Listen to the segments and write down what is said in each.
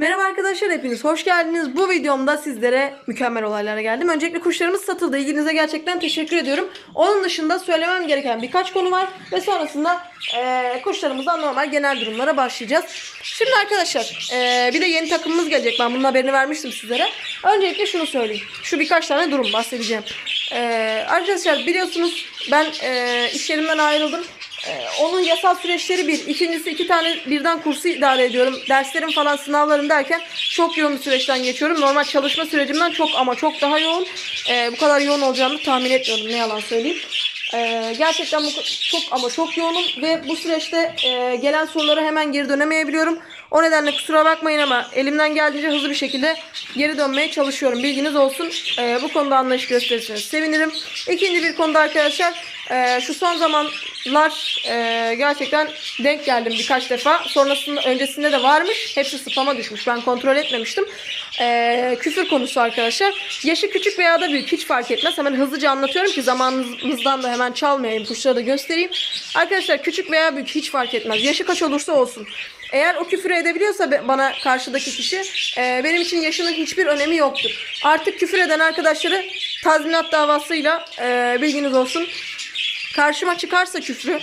Merhaba arkadaşlar hepiniz hoş geldiniz. Bu videomda sizlere mükemmel olaylara geldim. Öncelikle kuşlarımız satıldı. İlginize gerçekten teşekkür ediyorum. Onun dışında söylemem gereken birkaç konu var. Ve sonrasında eee kuşlarımızdan normal genel durumlara başlayacağız. Şimdi arkadaşlar eee, bir de yeni takımımız gelecek. Ben bunun haberini vermiştim sizlere. Öncelikle şunu söyleyeyim. Şu birkaç tane durum bahsedeceğim. Eee, arkadaşlar biliyorsunuz ben eee iş yerimden ayrıldım. Ee, onun yasal süreçleri bir. İkincisi iki tane birden kursu idare ediyorum. Derslerim falan sınavlarım derken çok yoğun bir süreçten geçiyorum. Normal çalışma sürecimden çok ama çok daha yoğun. Ee, bu kadar yoğun olacağını tahmin etmiyordum ne yalan söyleyeyim. Ee, gerçekten bu çok ama çok yoğunum ve bu süreçte e, gelen sorulara hemen geri dönemeyebiliyorum. O nedenle kusura bakmayın ama elimden geldiğince hızlı bir şekilde geri dönmeye çalışıyorum. Bilginiz olsun. Ee, bu konuda anlayış gösterirseniz sevinirim. İkinci bir konuda arkadaşlar e, şu son zamanlar e, gerçekten denk geldim birkaç defa. Sonrasında öncesinde de varmış. Hepsi spama düşmüş. Ben kontrol etmemiştim. E, küfür konusu arkadaşlar. Yaşı küçük veya da büyük hiç fark etmez. Hemen hızlıca anlatıyorum ki zamanımızdan da hemen çalmayayım. Kuşları da göstereyim. Arkadaşlar küçük veya büyük hiç fark etmez. Yaşı kaç olursa olsun. Eğer o küfür edebiliyorsa bana karşıdaki kişi e, benim için yaşının hiçbir önemi yoktur. Artık küfür eden arkadaşları tazminat davasıyla e, bilginiz olsun karşıma çıkarsa küfrü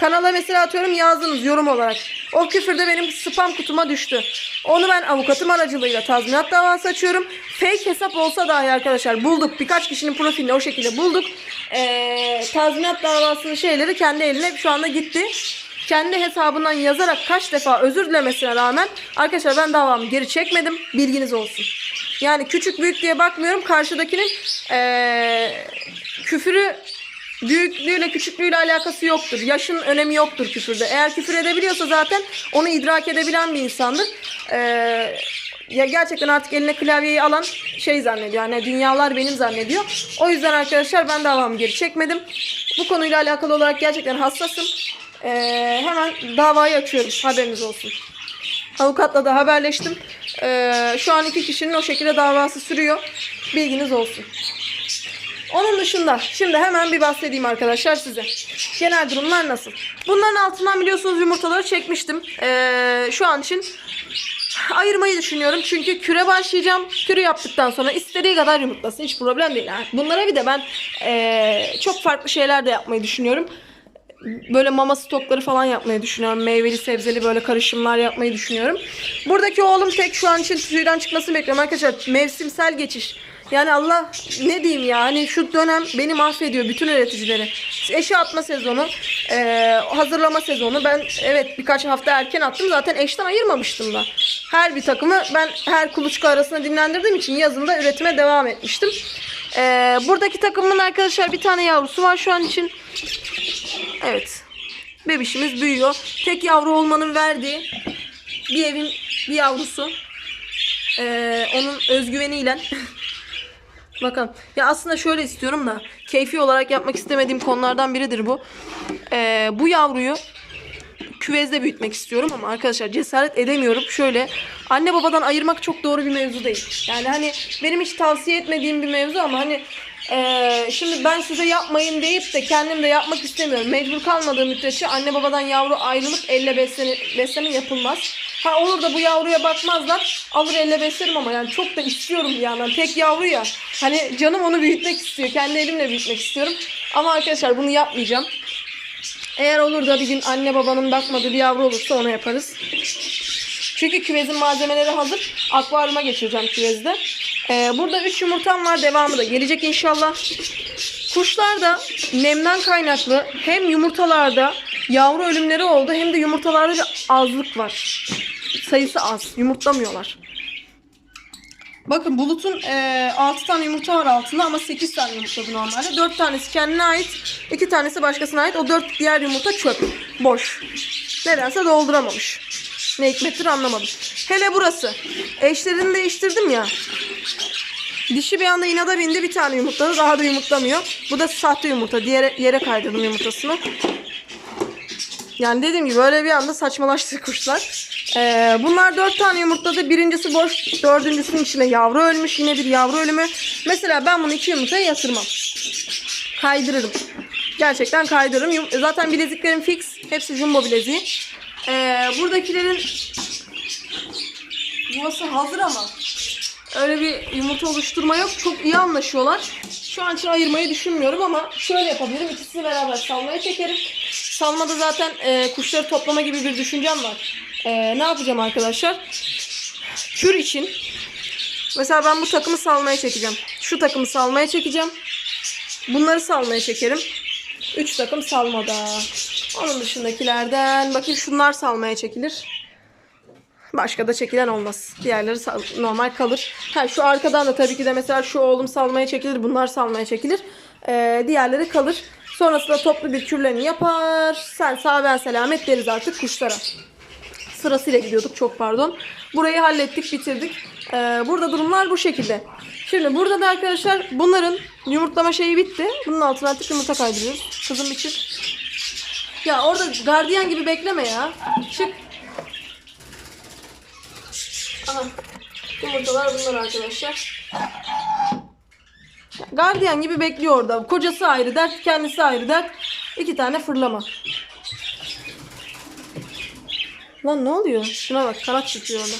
kanala mesela atıyorum yazdınız yorum olarak. O küfür de benim spam kutuma düştü. Onu ben avukatım aracılığıyla tazminat davası açıyorum. Fake hesap olsa dahi arkadaşlar bulduk. Birkaç kişinin profilini o şekilde bulduk. Ee, tazminat davasının şeyleri kendi eline şu anda gitti. Kendi hesabından yazarak kaç defa özür dilemesine rağmen arkadaşlar ben davamı geri çekmedim. Bilginiz olsun. Yani küçük büyük diye bakmıyorum. Karşıdakinin ee, küfürü büyüklüğüyle küçüklüğüyle alakası yoktur. Yaşın önemi yoktur küfürde. Eğer küfür edebiliyorsa zaten onu idrak edebilen bir insandır. Ee, ya gerçekten artık eline klavyeyi alan şey zannediyor. Yani dünyalar benim zannediyor. O yüzden arkadaşlar ben davamı geri çekmedim. Bu konuyla alakalı olarak gerçekten hassasım. Ee, hemen davayı açıyorum. Haberiniz olsun. Avukatla da haberleştim. Ee, şu an iki kişinin o şekilde davası sürüyor. Bilginiz olsun. Onun dışında şimdi hemen bir bahsedeyim arkadaşlar size. Genel durumlar nasıl? Bunların altından biliyorsunuz yumurtaları çekmiştim. Ee, şu an için ayırmayı düşünüyorum. Çünkü küre başlayacağım. Kürü yaptıktan sonra istediği kadar yumurtlasın. Hiç problem değil. Yani bunlara bir de ben ee, çok farklı şeyler de yapmayı düşünüyorum. Böyle mama stokları falan yapmayı düşünüyorum. Meyveli sebzeli böyle karışımlar yapmayı düşünüyorum. Buradaki oğlum tek şu an için tüyden çıkmasını bekliyorum arkadaşlar. Mevsimsel geçiş. Yani Allah ne diyeyim ya hani şu dönem beni mahvediyor bütün üreticileri. Eşe atma sezonu, eee, hazırlama sezonu. Ben evet birkaç hafta erken attım zaten eşten ayırmamıştım da. Her bir takımı ben her kuluçka arasında dinlendirdiğim için yazında üretime devam etmiştim. Eee, buradaki takımın arkadaşlar bir tane yavrusu var şu an için. Evet. Bebişimiz büyüyor. Tek yavru olmanın verdiği bir evin bir yavrusu. Ee, onun özgüveniyle. Bakalım. Ya aslında şöyle istiyorum da keyfi olarak yapmak istemediğim konulardan biridir bu. Ee, bu yavruyu küvezde büyütmek istiyorum ama arkadaşlar cesaret edemiyorum. Şöyle anne babadan ayırmak çok doğru bir mevzu değil. Yani hani benim hiç tavsiye etmediğim bir mevzu ama hani eee, şimdi ben size yapmayın deyip de kendim de yapmak istemiyorum. Mecbur kalmadığım müddetçe anne babadan yavru ayrılıp elle besleme, besleme yapılmaz. Ha olur da bu yavruya bakmazlar. Alır elle beslerim ama yani çok da istiyorum bir yandan. Tek yavru ya. Hani canım onu büyütmek istiyor. Kendi elimle büyütmek istiyorum. Ama arkadaşlar bunu yapmayacağım. Eğer olur da bir gün anne babanın bakmadığı bir yavru olursa onu yaparız. Çünkü küvezin malzemeleri hazır. Akvaryuma geçireceğim küvezde. Ee, burada 3 yumurtam var. Devamı da gelecek inşallah. Kuşlarda nemden kaynaklı hem yumurtalarda yavru ölümleri oldu hem de yumurtalarda bir azlık var. Sayısı az. Yumurtlamıyorlar. Bakın Bulut'un e, 6 tane yumurta var altında ama 8 tane yumurtladı normalde. 4 tanesi kendine ait, 2 tanesi başkasına ait. O 4 diğer yumurta çöp, boş. Nedense dolduramamış. Ne hikmettir anlamadım. Hele burası. Eşlerini değiştirdim ya. Dişi bir anda inada bindi bir tane yumurtladı. Daha da yumurtlamıyor. Bu da sahte yumurta. Diğer yere kaydırdım yumurtasını. Yani dediğim gibi böyle bir anda saçmalaştı kuşlar. Ee, bunlar dört tane yumurtladı. Birincisi boş. Dördüncüsünün içine yavru ölmüş. Yine bir yavru ölümü. Mesela ben bunu iki yumurtaya yatırmam. Kaydırırım. Gerçekten kaydırırım. Zaten bileziklerim fix. Hepsi jumbo bileziği. Ee, buradakilerin yuvası hazır ama öyle bir yumurta oluşturma yok. Çok iyi anlaşıyorlar. Şu an için ayırmayı düşünmüyorum ama şöyle yapabilirim. İkisini beraber salmaya çekerim. Salmada zaten e, kuşları toplama gibi bir düşüncem var. E, ne yapacağım arkadaşlar? Kür için mesela ben bu takımı salmaya çekeceğim. Şu takımı salmaya çekeceğim. Bunları salmaya çekerim. 3 takım salmada. Onun dışındakilerden bakayım şunlar salmaya çekilir. Başka da çekilen olmaz. Diğerleri normal kalır. Ha şu arkadan da tabii ki de mesela şu oğlum salmaya çekilir. Bunlar salmaya çekilir. Ee, diğerleri kalır. Sonrasında toplu bir kürlerini yapar. Sen sağ ben selamet deriz artık kuşlara. Sırasıyla gidiyorduk çok pardon. Burayı hallettik bitirdik. Ee, burada durumlar bu şekilde. Şimdi burada da arkadaşlar bunların yumurtlama şeyi bitti. Bunun altına artık yumurta kaydırıyoruz. Kızım çık. Ya orada gardiyan gibi bekleme ya. Çık. Aha. Yumurtalar bunlar arkadaşlar. Gardiyan gibi bekliyor orada. Kocası ayrı dert, kendisi ayrı dert. İki tane fırlama. Lan ne oluyor? Şuna bak kanat çıkıyor orada.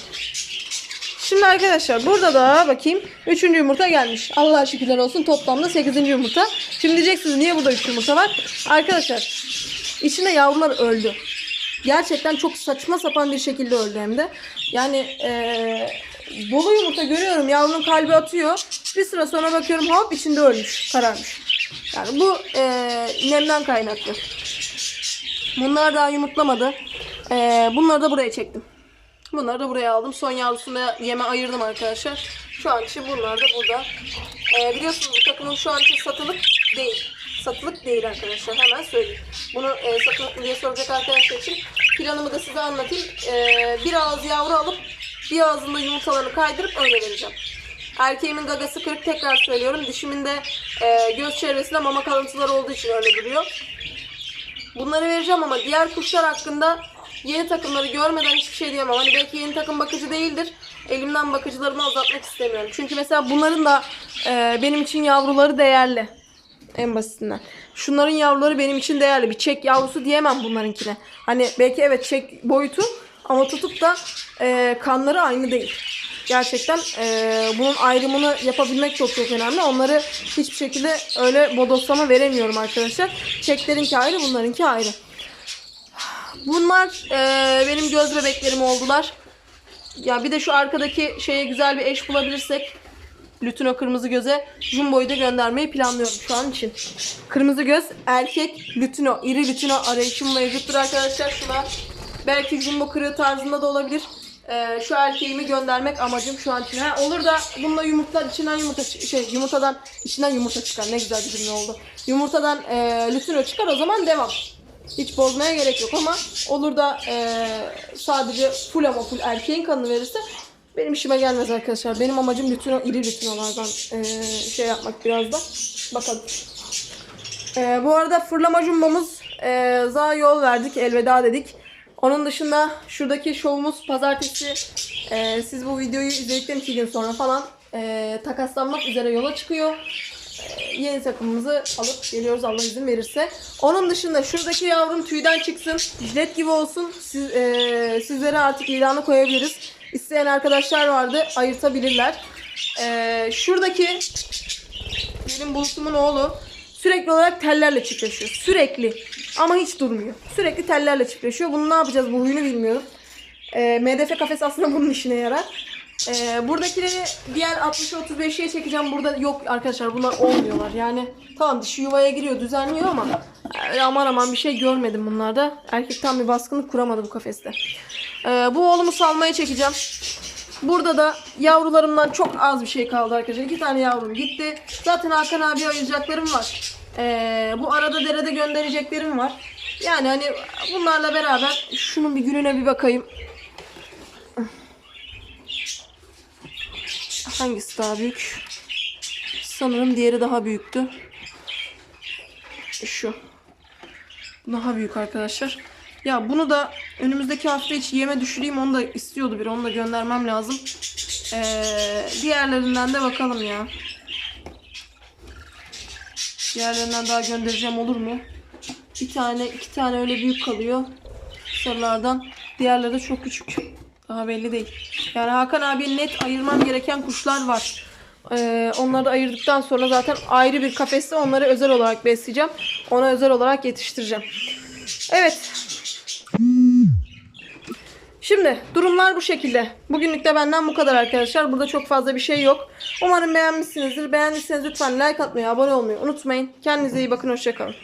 Şimdi arkadaşlar burada da bakayım. Üçüncü yumurta gelmiş. Allah'a şükürler olsun toplamda sekizinci yumurta. Şimdi diyeceksiniz niye burada üç yumurta var? Arkadaşlar içinde yavrular öldü. Gerçekten çok saçma sapan bir şekilde öldü hem de. Yani eee dolu yumurta görüyorum yavrunun kalbi atıyor. Bir süre sonra bakıyorum hop içinde ölmüş, kararmış. Yani bu eee, nemden kaynaklı. Bunlar daha yumurtlamadı. Eee, bunları da buraya çektim. Bunları da buraya aldım. Son yavrusunu da yeme ayırdım arkadaşlar. Şu an için bunlar da burada. Ee, biliyorsunuz bu takımın şu an için satılık değil. Satılık değil arkadaşlar. Hemen söyleyeyim. Bunu e, satılık diye soracak arkadaşlar için planımı da size anlatayım. Ee, bir ağız yavru alıp bir ağzında yumurtalarını kaydırıp öyle vereceğim. Erkeğimin gagası kırık tekrar söylüyorum. Dişimin de e, göz çevresinde mama kalıntıları olduğu için öyle duruyor. Bunları vereceğim ama diğer kuşlar hakkında yeni takımları görmeden hiçbir şey diyemem. Hani belki yeni takım bakıcı değildir. Elimden bakıcılarımı azaltmak istemiyorum. Çünkü mesela bunların da e, benim için yavruları değerli. En basitinden. Şunların yavruları benim için değerli. Bir çek yavrusu diyemem bunlarınkine. Hani belki evet çek boyutu ama tutup da e, kanları aynı değil. Gerçekten e, bunun ayrımını yapabilmek çok çok önemli. Onları hiçbir şekilde öyle bodoslama veremiyorum arkadaşlar. Çeklerinki ayrı, bunlarınki ayrı. Bunlar e, benim göz bebeklerim oldular. Ya bir de şu arkadaki şeye güzel bir eş bulabilirsek Lütino kırmızı göze Jumbo'yu da göndermeyi planlıyorum şu an için. Kırmızı göz erkek Lütino, iri Lütino arayışım mevcuttur arkadaşlar. Şuna belki Jumbo kırığı tarzında da olabilir. Ee, şu erkeğimi göndermek amacım şu an için. Ha, olur da bununla yumurtlar içinden yumurta şey yumurtadan içinden yumurta çıkar. Ne güzel bir cümle oldu. Yumurtadan e, Lütino çıkar o zaman devam. Hiç bozmaya gerek yok ama olur da e, sadece full ama full erkeğin kanını verirse benim işime gelmez arkadaşlar. Benim amacım lütino, iri lütinolardan e, şey yapmak biraz da. Bakalım. E, bu arada fırlama jumbomuz e, za yol verdik. Elveda dedik. Onun dışında şuradaki şovumuz pazartesi. e, siz bu videoyu izledikten iki gün sonra falan e, takaslanmak üzere yola çıkıyor yeni takımımızı alıp geliyoruz Allah izin verirse. Onun dışında şuradaki yavrum tüyden çıksın. Jilet gibi olsun. Siz, e, sizlere artık ilanı koyabiliriz. İsteyen arkadaşlar vardı. Ayırtabilirler. E, şuradaki benim bulutumun oğlu sürekli olarak tellerle çiftleşiyor. Sürekli. Ama hiç durmuyor. Sürekli tellerle çiftleşiyor. Bunu ne yapacağız bu huyunu bilmiyorum. E, MDF kafes aslında bunun işine yarar. Ee, buradakileri diğer 60'a 35'e çekeceğim. Burada yok arkadaşlar bunlar olmuyorlar. Yani tamam dişi yuvaya giriyor düzenliyor ama öyle aman aman bir şey görmedim bunlarda. Erkek tam bir baskınlık kuramadı bu kafeste. Ee, bu oğlumu salmaya çekeceğim. Burada da yavrularımdan çok az bir şey kaldı arkadaşlar. İki tane yavrum gitti. Zaten Hakan abi ayıracaklarım var. Ee, bu arada derede göndereceklerim var. Yani hani bunlarla beraber şunun bir gününe bir bakayım. Hangisi daha büyük? Sanırım diğeri daha büyüktü. Şu. Daha büyük arkadaşlar. Ya bunu da önümüzdeki hafta içi yeme düşüreyim. Onu da istiyordu bir. Onu da göndermem lazım. Ee, diğerlerinden de bakalım ya. Diğerlerinden daha göndereceğim olur mu? Bir tane, iki tane öyle büyük kalıyor. Sarılardan. Diğerleri de çok küçük. Daha belli değil. Yani Hakan abi net ayırmam gereken kuşlar var. Ee, onları da ayırdıktan sonra zaten ayrı bir kafeste onları özel olarak besleyeceğim. Ona özel olarak yetiştireceğim. Evet. Şimdi durumlar bu şekilde. Bugünlük de benden bu kadar arkadaşlar. Burada çok fazla bir şey yok. Umarım beğenmişsinizdir. Beğendiyseniz lütfen like atmayı, abone olmayı unutmayın. Kendinize iyi bakın. Hoşçakalın.